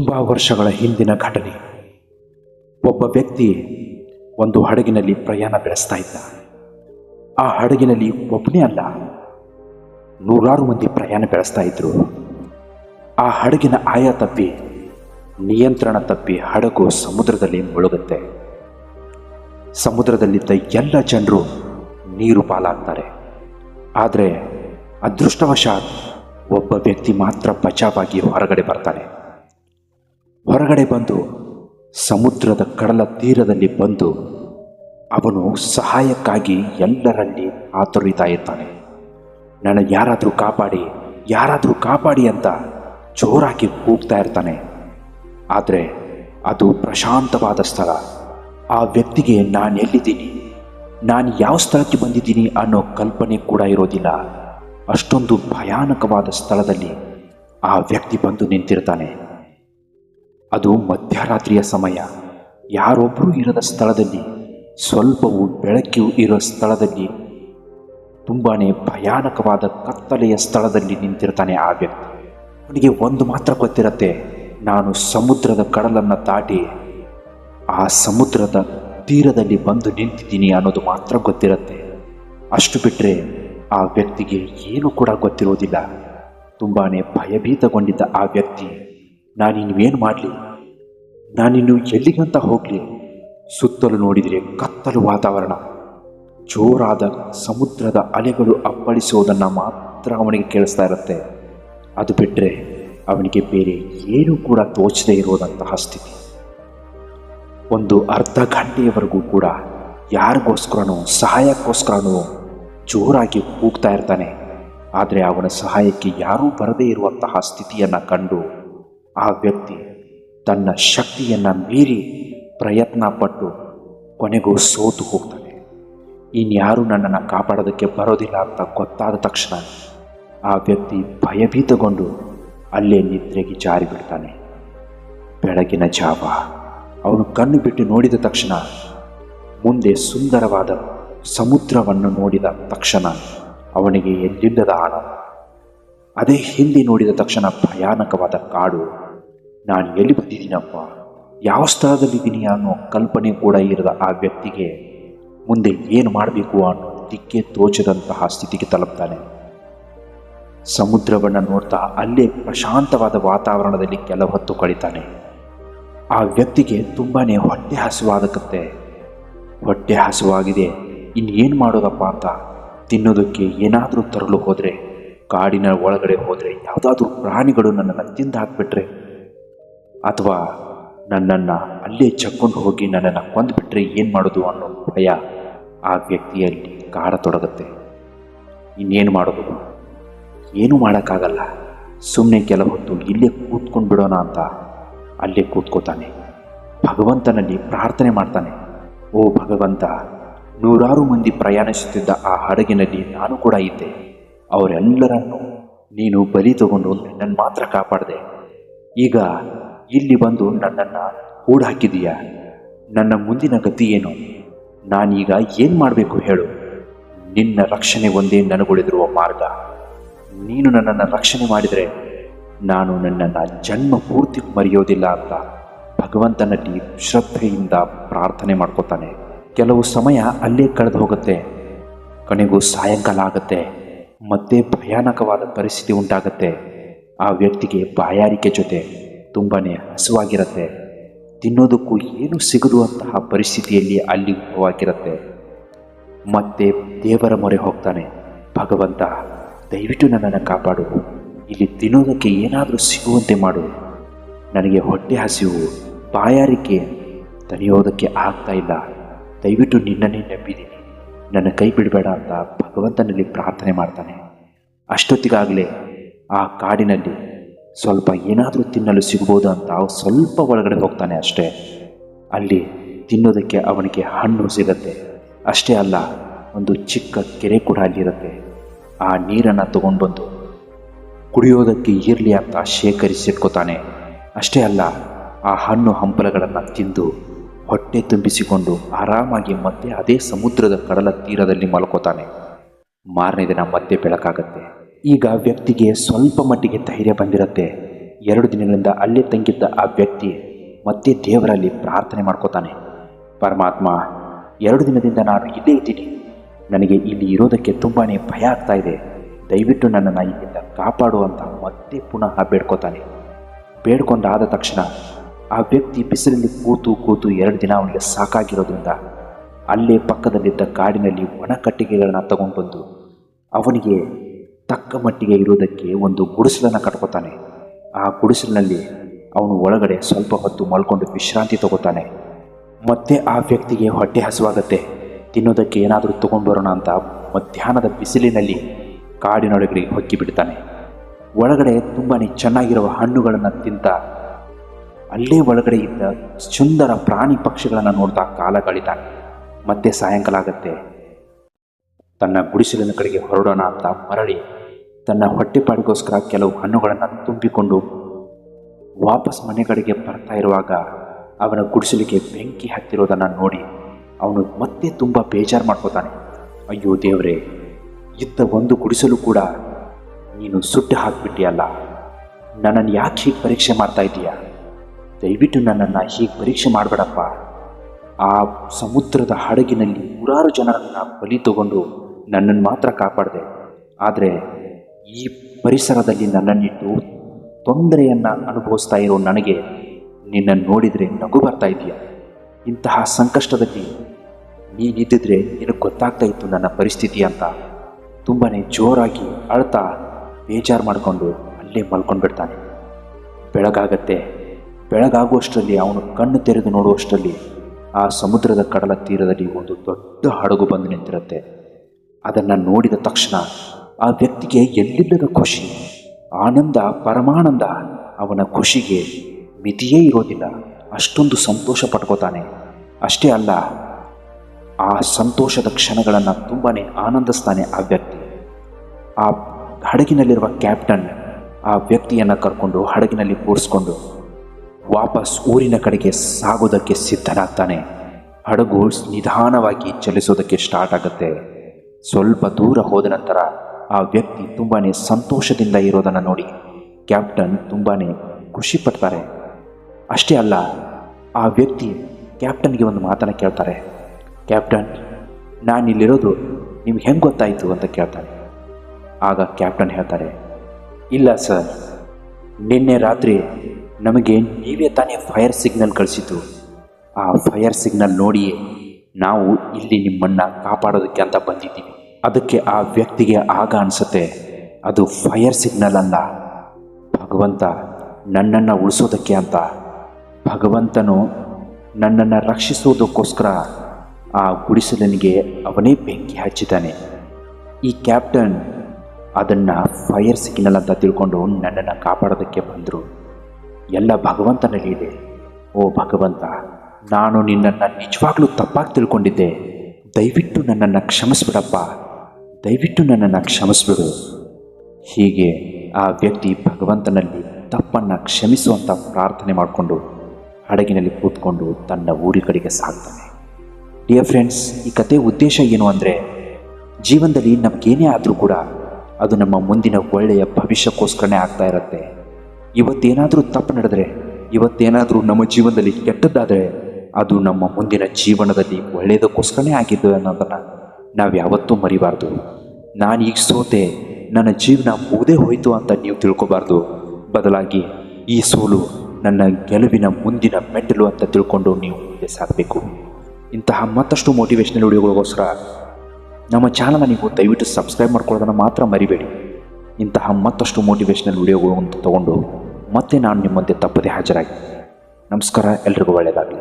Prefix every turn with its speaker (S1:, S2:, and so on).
S1: ತುಂಬ ವರ್ಷಗಳ ಹಿಂದಿನ ಘಟನೆ. ಒಬ್ಬ ವ್ಯಕ್ತಿ ಒಂದು ಹಡಗಿನಲ್ಲಿ ಪ್ರಯಾಣ ಬೆಳೆಸ್ತಾ ಇದ್ದ. ಆ ಹಡಗಿನಲ್ಲಿ ಒಬ್ಬನೇ ಅಲ್ಲ, ನೂರಾರು ಮಂದಿ ಪ್ರಯಾಣ ಬೆಳೆಸ್ತಾ ಇದ್ರು. ಆ ಹಡಗಿನ ಆಯ ತಪ್ಪಿ, ನಿಯಂತ್ರಣ ತಪ್ಪಿ ಹಡಗು ಸಮುದ್ರದಲ್ಲಿ ಮುಳುಗುತ್ತೆ. ಸಮುದ್ರದಲ್ಲಿದ್ದ ಎಲ್ಲ ಜನರು ನೀರು ಪಾಲಾಗ್ತಾರೆ. ಆದರೆ, ಅದೃಷ್ಟವಶಾತ್ ಒಬ್ಬ ವ್ಯಕ್ತಿ ಮಾತ್ರ ಬಚಾವಾಗಿ ಹೊರಗಡೆ ಬರ್ತಾನೆ. ಹೊರಗಡೆ ಬಂದು ಸಮುದ್ರದ ಕಡಲ ತೀರದಲ್ಲಿ ಬಂದು ಅವನು ಸಹಾಯಕ್ಕಾಗಿ ಎಲ್ಲರಲ್ಲಿ ಆತುರಿತಾ ಇರ್ತಾನೆ ನನ್ನ ಯಾರಾದರೂ ಕಾಪಾಡಿ ಯಾರಾದರೂ ಕಾಪಾಡಿ ಅಂತ ಜೋರಾಗಿ ಕೂಗ್ತಾ ಇರ್ತಾನೆ. ಆದರೆ ಅದು ಪ್ರಶಾಂತವಾದ ಸ್ಥಳ. ಆ ವ್ಯಕ್ತಿಗೆ ನಾನು ಎಲ್ಲಿದ್ದೀನಿ? ನಾನು ಯಾವ ಸ್ಥಳಕ್ಕೆ ಬಂದಿದ್ದೀನಿ ಅನ್ನೋ ಕಲ್ಪನೆ ಕೂಡ ಇರೋದಿಲ್ಲ. ಅಷ್ಟೊಂದು ಭಯಾನಕವಾದ ಸ್ಥಳದಲ್ಲಿ ಆ ವ್ಯಕ್ತಿ ಬಂದು ನಿಂತಿರ್ತಾನೆ. ಅದು ಮಧ್ಯರಾತ್ರಿಯ ಸಮಯ. ಯಾರೊಬ್ಬರೂ ಇರದ ಸ್ಥಳದಲ್ಲಿ, ಸ್ವಲ್ಪವೂ ಬೆಳಕಿಯೂ ಇರೋ ಸ್ಥಳದಲ್ಲಿ ತುಂಬಾ ಭಯಾನಕವಾದ ಕತ್ತಲೆಯ ಸ್ಥಳದಲ್ಲಿ ನಿಂತಿರ್ತಾನೆ ಆ ವ್ಯಕ್ತಿ. ಅವನಿಗೆ ಒಂದು ಮಾತ್ರ ಗೊತ್ತಿರತ್ತೆ, ನಾನು ಸಮುದ್ರದ ಕಡಲನ್ನು ದಾಟಿ ಆ ಸಮುದ್ರದ ತೀರದಲ್ಲಿ ಬಂದು ನಿಂತಿದ್ದೀನಿ ಅನ್ನೋದು ಮಾತ್ರ ಗೊತ್ತಿರತ್ತೆ. ಅಷ್ಟು ಬಿಟ್ಟರೆ ಆ ವ್ಯಕ್ತಿಗೆ ಏನು ಕೂಡ ಗೊತ್ತಿರೋದಿಲ್ಲ ತುಂಬಾ ಭಯಭೀತಗೊಂಡಿದ್ದ ಆ ವ್ಯಕ್ತಿ ನಾನಿನ್ನೇನು ಮಾಡಲಿ? ನಾನಿನ್ನು ಎಲ್ಲಿಗಂತ ಹೋಗಲಿ? ಸುತ್ತಲೂ ನೋಡಿದರೆ ಕತ್ತಲು ವಾತಾವರಣ. ಜೋರಾದ ಸಮುದ್ರದ ಅಲೆಗಳು ಅಪ್ಪಳಿಸೋದನ್ನು ಮಾತ್ರ ಅವನಿಗೆ ಕೇಳಿಸ್ತಾ ಇರುತ್ತೆ. ಅದು ಬಿಟ್ಟರೆ ಅವನಿಗೆ ಬೇರೆ ಏನೂ ಕೂಡ ತೋಚದೇ ಇರೋದಂತಹ ಸ್ಥಿತಿ. ಒಂದು ಅರ್ಧ ಗಂಟೆಯವರೆಗೂ ಕೂಡ ಯಾರಿಗೋಸ್ಕರನೋ, ಸಹಾಯಕ್ಕೋಸ್ಕರನೋ ಜೋರಾಗಿ ಕೂಗ್ತಾ ಇರ್ತಾನೆ. ಆದರೆ ಅವನ ಸಹಾಯಕ್ಕೆ ಯಾರೂ ಬರದೇ ಇರುವಂತಹ ಸ್ಥಿತಿಯನ್ನು ಕಂಡು ಆ ವ್ಯಕ್ತಿ ತನ್ನ ಶಕ್ತಿಯನ್ನು ಮೀರಿ ಪ್ರಯತ್ನ ಪಟ್ಟು ಕೊನೆಗೂ ಸೋತು ಹೋಗ್ತಾನೆ. ಇನ್ಯಾರೂ ನನ್ನನ್ನು ಕಾಪಾಡೋದಕ್ಕೆ ಬರೋದಿಲ್ಲ ಅಂತ ಗೊತ್ತಾದ ತಕ್ಷಣ ಆ ವ್ಯಕ್ತಿ ಭಯಭೀತಗೊಂಡು ಅಲ್ಲೇ ನಿದ್ರೆಗೆ ಜಾರಿ ಬಿಡ್ತಾನೆ. ಬೆಳಗಿನ ಜಾವ ಅವನು ಕಣ್ಣು ಬಿಟ್ಟು ನೋಡಿದ ತಕ್ಷಣ ಮುಂದೆ ಸುಂದರವಾದ ಸಮುದ್ರವನ್ನು ನೋಡಿದ ತಕ್ಷಣ ಅವನಿಗೆ ಎಲ್ಲಿಲ್ಲದ ಆನಂದ. ಅದೇ ಹಿಂದೆ ನೋಡಿದ ತಕ್ಷಣ ಭಯಾನಕವಾದ ಕಾಡು ನಾನು ಎಲ್ಲಿ ಬಂದಿದ್ದೀನಪ್ಪ? ಯಾವ ಸ್ಥಳದಲ್ಲಿದ್ದೀನಿ ಅನ್ನೋ ಕಲ್ಪನೆ ಕೂಡ ಇರದ ಆ ವ್ಯಕ್ತಿಗೆ ಮುಂದೆ ಏನು ಮಾಡಬೇಕು ಅನ್ನೋ ದಿಕ್ಕೆ ತೋಚದಂತಹ ಸ್ಥಿತಿಗೆ ತಲುಪ್ತಾನೆ. ಸಮುದ್ರವನ್ನು ನೋಡ್ತಾ ಅಲ್ಲೇ ಪ್ರಶಾಂತವಾದ ವಾತಾವರಣದಲ್ಲಿ ಕೆಲ ಹೊತ್ತು ಕಳಿತಾನೆ. ಆ ವ್ಯಕ್ತಿಗೆ ತುಂಬಾ ಹೊಟ್ಟೆ ಹಸುವಾಗತ್ತೆ. ಹೊಟ್ಟೆ ಹಸುವಾಗಿದೆ. ಇನ್ನೇನು ಮಾಡೋದಪ್ಪ ಅಂತ ತಿನ್ನೋದಕ್ಕೆ ಏನಾದರೂ ತರಲು ಹೋದರೆ, ಕಾಡಿನ ಒಳಗಡೆ ಹೋದರೆ ಯಾವುದಾದ್ರೂ ಪ್ರಾಣಿಗಳು ನನ್ನನ್ನು ತಿಂದು ಹಾಕ್ಬಿಟ್ರೆ ಅಥವಾ ನನ್ನನ್ನು ಅಲ್ಲೇ ಚಕ್ಕೊಂಡು ಹೋಗಿ ನನ್ನನ್ನು ಕೊಂದುಬಿಟ್ರೆ ಏನು ಮಾಡೋದು ಅನ್ನೋ ಭಯ ಆ ವ್ಯಕ್ತಿಯಲ್ಲಿ ಕಾಡತೊಡಗುತ್ತೆ ಇನ್ನೇನು ಮಾಡೋದು? ಏನೂ ಮಾಡೋಕ್ಕಾಗಲ್ಲ. ಸುಮ್ಮನೆ ಕೆಲ ಹೊತ್ತು ಇಲ್ಲೇ ಕೂತ್ಕೊಂಡು ಬಿಡೋಣ ಅಂತ ಅಲ್ಲೇ ಕೂತ್ಕೋತಾನೆ. ಭಗವಂತನಲ್ಲಿ ಪ್ರಾರ್ಥನೆ ಮಾಡ್ತಾನೆ. ಓ ಭಗವಂತ, ನೂರಾರು ಮಂದಿ ಪ್ರಯಾಣಿಸುತ್ತಿದ್ದ ಆ ಹಡಗಿನಲ್ಲಿ ನಾನು ಕೂಡ ಇದ್ದೆ. ಅವರೆಲ್ಲರನ್ನು ನೀನು ಬಲಿ ತಗೊಂಡು ನನ್ನನ್ನು ಮಾತ್ರ ಕಾಪಾಡಿದೆ. ಈಗ ಇಲ್ಲಿ ಬಂದು ನನ್ನನ್ನು ಹಾಕಿದೀಯ ನನ್ನ ಮುಂದಿನ ಗತಿ ಏನು? ನಾನೀಗ ಏನು ಮಾಡಬೇಕು ಹೇಳು. ನಿನ್ನ ರಕ್ಷಣೆ ಒಂದೇ ನನಗುಳಿದಿರುವ ಮಾರ್ಗ. ನೀನು ನನ್ನನ್ನು ರಕ್ಷಣೆ ಮಾಡಿದರೆ ನಾನು ನನ್ನನ್ನು ಜನ್ಮ ಪೂರ್ತಿ ಮರೆಯೋದಿಲ್ಲ ಅಂತ ಭಗವಂತನಲ್ಲಿ ಶ್ರದ್ಧೆಯಿಂದ ಪ್ರಾರ್ಥನೆ ಮಾಡ್ಕೋತಾನೆ. ಕೆಲವು ಸಮಯ ಅಲ್ಲೇ ಕಳೆದು ಹೋಗುತ್ತೆ. ಕೊನೆಗೂ ಸಾಯಂಕಾಲ ಆಗುತ್ತೆ. ಮತ್ತೆ ಭಯಾನಕವಾದ ಪರಿಸ್ಥಿತಿ ಉಂಟಾಗತ್ತೆ. ಆ ವ್ಯಕ್ತಿಗೆ ಬಾಯಾರಿಕೆ ಜೊತೆ ತುಂಬಾ ಹಸುವಾಗಿರುತ್ತೆ. ತಿನ್ನೋದಕ್ಕೂ ಏನು ಸಿಗದು ಅಂತಹ ಪರಿಸ್ಥಿತಿಯಲ್ಲಿ ಅಲ್ಲಿ ಹೋಗಿರುತ್ತೆ ಮತ್ತೆ ದೇವರ ಮೊರೆ ಹೋಗ್ತಾನೆ. ಭಗವಂತ, ದಯವಿಟ್ಟು ನನ್ನನ್ನು ಕಾಪಾಡು. ಇಲ್ಲಿ ತಿನ್ನೋದಕ್ಕೆ ಏನಾದರೂ ಸಿಗುವಂತೆ ಮಾಡು. ನನಗೆ ಹೊಟ್ಟೆ ಹಸಿವು, ಬಾಯಾರಿಕೆ ತನಿಯೋದಕ್ಕೆ ಆಗ್ತಾ ಇಲ್ಲ. ದಯವಿಟ್ಟು ನಿನ್ನನ್ನೇ ನಂಬಿದ್ದೀನಿ. ನನ್ನ ಕೈ ಬಿಡಬೇಡ ಅಂತ ಭಗವಂತನಲ್ಲಿ ಪ್ರಾರ್ಥನೆ ಮಾಡ್ತಾನೆ. ಅಷ್ಟೊತ್ತಿಗಾಗಲೇ ಆ ಕಾಡಿನಲ್ಲಿ ಸ್ವಲ್ಪ ಏನಾದರೂ ತಿನ್ನಲು ಸಿಗ್ಬೋದು ಅಂತ ಸ್ವಲ್ಪ ಒಳಗಡೆ ಹೋಗ್ತಾನೆ ಅಷ್ಟೇ. ಅಲ್ಲಿ ತಿನ್ನೋದಕ್ಕೆ ಅವನಿಗೆ ಹಣ್ಣು ಸಿಗತ್ತೆ. ಅಷ್ಟೇ ಅಲ್ಲ, ಒಂದು ಚಿಕ್ಕ ಕೆರೆ ಕೂಡ ಅಲ್ಲಿರುತ್ತೆ. ಆ ನೀರನ್ನು ತಗೊಂಡ್ಬಂದು ಕುಡಿಯೋದಕ್ಕೆ ಇರಲಿ ಅಂತ ಶೇಖರಿಸಿಟ್ಕೋತಾನೆ. ಅಷ್ಟೇ ಅಲ್ಲ, ಆ ಹಣ್ಣು ಹಂಪಲಗಳನ್ನು ತಿಂದು ಹೊಟ್ಟೆ ತುಂಬಿಸಿಕೊಂಡು ಆರಾಮಾಗಿ ಮತ್ತೆ ಅದೇ ಸಮುದ್ರದ ಕಡಲ ತೀರದಲ್ಲಿ ಮಲ್ಕೋತಾನೆ. ಮಾರನೇ ದಿನ ಮತ್ತೆ ಬೆಳಕಾಗತ್ತೆ. ಈಗ ವ್ಯಕ್ತಿಗೆ ಸ್ವಲ್ಪ ಮಟ್ಟಿಗೆ ಧೈರ್ಯ ಬಂದಿರತ್ತೆ. ಎರಡು ದಿನಗಳಿಂದ ಅಲ್ಲೇ ತಂಗಿದ್ದ ಆ ವ್ಯಕ್ತಿ ಮತ್ತೆ ದೇವರಲ್ಲಿ ಪ್ರಾರ್ಥನೆ ಮಾಡ್ಕೋತಾನೆ. ಪರಮಾತ್ಮ, ಎರಡು ದಿನದಿಂದ ನಾನು ಇಲ್ಲೇ ಇದ್ದೀನಿ. ನನಗೆ ಇಲ್ಲಿ ಇರೋದಕ್ಕೆ ತುಂಬಾ ಭಯ ಆಗ್ತಾ ಇದೆ. ದಯವಿಟ್ಟು ನನ್ನನ್ನು ಇಲ್ಲಿಂದ ಕಾಪಾಡು ಅಂತ ಮತ್ತೆ ಪುನಃ ಬೇಡ್ಕೋತಾನೆ. ಬೇಡ್ಕೊಂಡಾದ ತಕ್ಷಣ ಆ ವ್ಯಕ್ತಿ ಬಿಸಿಲಲ್ಲಿ ಕೂತು ಕೂತು ಎರಡು ದಿನ ಅವನಿಗೆ ಸಾಕಾಗಿರೋದ್ರಿಂದ ಅಲ್ಲೇ ಪಕ್ಕದಲ್ಲಿದ್ದ ಕಾಡಿನಲ್ಲಿ ಒಣ ಕಟ್ಟಿಗೆಗಳನ್ನ ತಗೊಂಡು ಬಂದು ಅವನಿಗೆ ತಕ್ಕ ಮಟ್ಟಿಗೆ ಇರುವುದಕ್ಕೆ ಒಂದು ಗುಡಿಸಲನ್ನು ಕಟ್ಕೋತಾನೆ. ಆ ಗುಡಿಸಲಿನಲ್ಲಿ ಅವನು ಒಳಗಡೆ ಸ್ವಲ್ಪ ಹೊತ್ತು ಮಲ್ಕೊಂಡು ವಿಶ್ರಾಂತಿ ತಗೋತಾನೆ. ಮತ್ತೆ ಆ ವ್ಯಕ್ತಿಗೆ ಹೊಟ್ಟೆ ಹಸುವಾಗತ್ತೆ. ತಿನ್ನೋದಕ್ಕೆ ಏನಾದರೂ ತಗೊಂಡ್ಬರೋಣ ಅಂತ ಮಧ್ಯಾಹ್ನದ ಬಿಸಿಲಿನಲ್ಲಿ ಕಾಡಿನೊಳಗಡೆ ಹೊಕ್ಕಿ ಬಿಡ್ತಾನೆ ಒಳಗಡೆ ತುಂಬಾ ಚೆನ್ನಾಗಿರುವ ಹಣ್ಣುಗಳನ್ನು ತಿಂತ ಅಲ್ಲೇ ಒಳಗಡೆ ಇದ್ದ ಸುಂದರ ಪ್ರಾಣಿ ಪಕ್ಷಿಗಳನ್ನು ನೋಡ್ತಾ ಕಾಲ ಕಳಿತಾನೆ. ಮತ್ತೆ ಸಾಯಂಕಾಲ ಆಗತ್ತೆ. ತನ್ನ ಗುಡಿಸಲಿನ ಕಡೆಗೆ ಹೊರಡೋಣ ಅಂತ ಮರಳಿ ತನ್ನ ಹೊಟ್ಟೆಪಾಡಿಗೋಸ್ಕರ ಕೆಲವು ಹಣ್ಣುಗಳನ್ನು ತುಂಬಿಕೊಂಡು ವಾಪಸ್ ಮನೆ ಕಡೆಗೆ ಬರ್ತಾ ಇರುವಾಗ ಅವನ ಗುಡಿಸಲಿಗೆ ಬೆಂಕಿ ಹತ್ತಿರೋದನ್ನು ನೋಡಿ ಅವನು ಮತ್ತೆ ತುಂಬ ಬೇಜಾರು ಮಾಡ್ಕೋತಾನೆ. ಅಯ್ಯೋ ದೇವರೇ, ಇದ್ದ ಒಂದು ಗುಡಿಸಲು ಕೂಡ ನೀನು ಸುಟ್ಟು ಹಾಕಿಬಿಟ್ಟಿಯಲ್ಲ. ನನ್ನನ್ನು ಯಾಕೆ ಹೀಗೆ ಪರೀಕ್ಷೆ ಮಾಡ್ತಾ ಇದ್ದೀಯಾ? ದಯವಿಟ್ಟು ನನ್ನನ್ನು ಹೀಗೆ ಪರೀಕ್ಷೆ ಮಾಡಬೇಡಪ್ಪ. ಆ ಸಮುದ್ರದ ಹಡಗಿನಲ್ಲಿ ನೂರಾರು ಜನರನ್ನು ಬಲಿ ತಗೊಂಡು ನನ್ನನ್ನು ಮಾತ್ರ ಕಾಪಾಡಿದೆ. ಆದರೆ ಈ ಪರಿಸರದಲ್ಲಿ ನನ್ನನ್ನಿಟ್ಟು ತೊಂದರೆಯನ್ನು ಅನುಭವಿಸ್ತಾ ಇರೋ ನನಗೆ ನಿನ್ನ ನೋಡಿದರೆ ನಗು ಬರ್ತಾ ಇದೆಯಾ ಇಂತಹ ಸಂಕಷ್ಟದಲ್ಲಿ ನೀನಿದ್ದಿದ್ರೆ ನಿನಗೆ ಗೊತ್ತಾಗ್ತಾ ಇತ್ತು ನನ್ನ ಪರಿಸ್ಥಿತಿ ಅಂತ. ತುಂಬಾ ಜೋರಾಗಿ ಅಳ್ತಾ ಬೇಜಾರು ಮಾಡಿಕೊಂಡು ಅಲ್ಲೇ ಮಲ್ಕೊಂಡು ಬಿಡ್ತಾನೆ ಬೆಳಗಾಗತ್ತೆ. ಬೆಳಗಾಗುವಷ್ಟರಲ್ಲಿ ಅವನು ಕಣ್ಣು ತೆರೆದು ನೋಡುವಷ್ಟರಲ್ಲಿ ಆ ಸಮುದ್ರದ ಕಡಲ ತೀರದಲ್ಲಿ ಒಂದು ದೊಡ್ಡ ಹಡಗು ಬಂದು ನಿಂತಿರುತ್ತೆ. ಅದನ್ನು ನೋಡಿದ ತಕ್ಷಣ ಆ ವ್ಯಕ್ತಿಗೆ ಎಲ್ಲಿಲ್ಲದ ಖುಷಿ? ಆನಂದ, ಪರಮಾನಂದ. ಅವನ ಖುಷಿಗೆ ಮಿತಿಯೇ ಇರೋದಿಲ್ಲ. ಅಷ್ಟೊಂದು ಸಂತೋಷ ಪಟ್ಕೋತಾನೆ ಅಷ್ಟೇ ಅಲ್ಲ, ಆ ಸಂತೋಷದ ಕ್ಷಣಗಳನ್ನು ತುಂಬಾ ಆನಂದಿಸ್ತಾನೆ ಆ ವ್ಯಕ್ತಿ. ಆ ಹಡಗಿನಲ್ಲಿರುವ ಕ್ಯಾಪ್ಟನ್ ಆ ವ್ಯಕ್ತಿಯನ್ನು ಕರ್ಕೊಂಡು ಹಡಗಿನಲ್ಲಿ ಕೂರಿಸ್ಕೊಂಡು ವಾಪಸ್ ಊರಿನ ಕಡೆಗೆ ಸಾಗೋದಕ್ಕೆ ಸಿದ್ಧನಾಗ್ತಾನೆ. ಹಡಗು ನಿಧಾನವಾಗಿ ಚಲಿಸೋದಕ್ಕೆ ಸ್ಟಾರ್ಟ್ ಆಗುತ್ತೆ. ಸ್ವಲ್ಪ ದೂರ ಹೋದ ನಂತರ ಆ ವ್ಯಕ್ತಿ ತುಂಬಾ ಸಂತೋಷದಿಂದ ಇರೋದನ್ನು ನೋಡಿ ಕ್ಯಾಪ್ಟನ್ ತುಂಬಾ ಖುಷಿ ಪಡ್ತಾರೆ. ಅಷ್ಟೇ ಅಲ್ಲ, ಆ ವ್ಯಕ್ತಿ ಕ್ಯಾಪ್ಟನ್ಗೆ ಒಂದು ಮಾತನ್ನು ಕೇಳ್ತಾರೆ. ಕ್ಯಾಪ್ಟನ್, ನಾನಿಲ್ಲಿರೋದು ನಿಮ್ಗೆ ಹೆಂಗೆ ಗೊತ್ತಾಯಿತು? ಅಂತ ಕೇಳ್ತಾನೆ. ಆಗ ಕ್ಯಾಪ್ಟನ್ ಹೇಳ್ತಾರೆ, ಇಲ್ಲ ಸರ್, ನಿನ್ನೆ ರಾತ್ರಿ ನಮಗೆ ನೀವೇ ತಾನೇ ಫೈರ್ ಸಿಗ್ನಲ್ ಕಳಿಸಿತು ಆ ಫೈರ್ ಸಿಗ್ನಲ್ ನೋಡಿಯೇ ನಾವು ಇಲ್ಲಿ ನಿಮ್ಮನ್ನು ಕಾಪಾಡೋದಕ್ಕೆ ಅಂತ ಬಂದಿದ್ದೀವಿ. ಅದಕ್ಕೆ ಆ ವ್ಯಕ್ತಿಗೆ ಆಗ ಅನಿಸುತ್ತೆ, ಅದು ಫೈರ್ ಸಿಗ್ನಲ್ ಅಲ್ಲ. ಭಗವಂತ ನನ್ನನ್ನು ಉಳಿಸೋದಕ್ಕೆ ಅಂತ. ಭಗವಂತನು ನನ್ನನ್ನು ರಕ್ಷಿಸುವುದಕ್ಕೋಸ್ಕರ ಆ ಗುಡಿಸಲನಿಗೆ ಅವನೇ ಬೆಂಕಿ ಹಚ್ಚಿದ್ದಾನೆ. ಈ ಕ್ಯಾಪ್ಟನ್ ಅದನ್ನು ಫೈರ್ ಸಿಗ್ನಲ್ ಅಂತ ತಿಳ್ಕೊಂಡು ನನ್ನನ್ನು ಕಾಪಾಡೋದಕ್ಕೆ ಬಂದರು. ಎಲ್ಲ ಭಗವಂತನಲ್ಲಿ ಇದೆ. ಓ ಭಗವಂತ, ನಾನು ನಿನ್ನನ್ನು ನಿಜವಾಗ್ಲೂ ತಪ್ಪಾಗಿ ತಿಳ್ಕೊಂಡಿದ್ದೆ. ದಯವಿಟ್ಟು ನನ್ನನ್ನು ಕ್ಷಮಿಸ್ಬಿಡಪ್ಪ. ದಯವಿಟ್ಟು ನನ್ನನ್ನು ಕ್ಷಮಿಸ್ಬಿಡು ಹೀಗೆ ಆ ವ್ಯಕ್ತಿ ಭಗವಂತನಲ್ಲಿ ತಪ್ಪನ್ನು ಕ್ಷಮಿಸುವಂಥ ಪ್ರಾರ್ಥನೆ ಮಾಡಿಕೊಂಡು ಹಡಗಿನಲ್ಲಿ ಕೂತ್ಕೊಂಡು ತನ್ನ ಊರಿ ಕಡೆಗೆ ಸಾಗ್ತಾನೆ. ಡಿಯರ್ ಫ್ರೆಂಡ್ಸ್ ಈ ಕತೆ ಉದ್ದೇಶ ಏನು ಅಂದರೆ, ಜೀವನದಲ್ಲಿ ನಮಗೇನೇ ಆದರೂ ಕೂಡ ಅದು ನಮ್ಮ ಮುಂದಿನ ಒಳ್ಳೆಯ ಭವಿಷ್ಯಕ್ಕೋಸ್ಕರನೇ ಆಗ್ತಾ ಇರುತ್ತೆ. ಇವತ್ತೇನಾದರೂ ತಪ್ಪು ನಡೆದರೆ, ಇವತ್ತೇನಾದರೂ ನಮ್ಮ ಜೀವನದಲ್ಲಿ ಕೆಟ್ಟದ್ದಾದರೆ, ಅದು ನಮ್ಮ ಮುಂದಿನ ಜೀವನದಲ್ಲಿ ಒಳ್ಳೆಯದಕ್ಕೋಸ್ಕರನೇ ಆಗಿದ್ದು ಅನ್ನೋದನ್ನು ನಾವು ಯಾವತ್ತೂ ಮರಿಬಾರ್ದು. ನಾನು ಈಗ ಸೋತೆ, ನನ್ನ ಜೀವನ ಮುಗದೆ ಹೋಯಿತು ಅಂತ ನೀವು ತಿಳ್ಕೊಬಾರ್ದು. ಬದಲಾಗಿ ಈ ಸೋಲು ನನ್ನ ಗೆಲುವಿನ ಮುಂದಿನ ಮೆಟ್ಟಲು ಅಂತ ತಿಳ್ಕೊಂಡು ನೀವು ಮುಂದೆ ಸಾಗಬೇಕು. ಇಂತಹ ಮತ್ತಷ್ಟು ಮೋಟಿವೇಶ್ನಲ್ ವಿಡಿಯೋಗಳಿಗೋಸ್ಕರ ನಮ್ಮ ಚಾನಲ್ನ ನೀವು ದಯವಿಟ್ಟು ಸಬ್ಸ್ಕ್ರೈಬ್ ಮಾಡ್ಕೊಳ್ಳೋದನ್ನು ಮಾತ್ರ ಮರಿಬೇಡಿ. ಇಂತಹ ಮತ್ತಷ್ಟು ಮೋಟಿವೇಶ್ನಲ್ ವಿಡಿಯೋಗಳು ಅಂತ ತಗೊಂಡು ಮತ್ತೆ ನಾನು ನಿಮ್ಮ ಮುಂದೆ ತಪ್ಪದೆ ಹಾಜರಾಗಿ. ನಮಸ್ಕಾರ, ಎಲ್ರಿಗೂ ಒಳ್ಳೆಯದಾಗಲಿ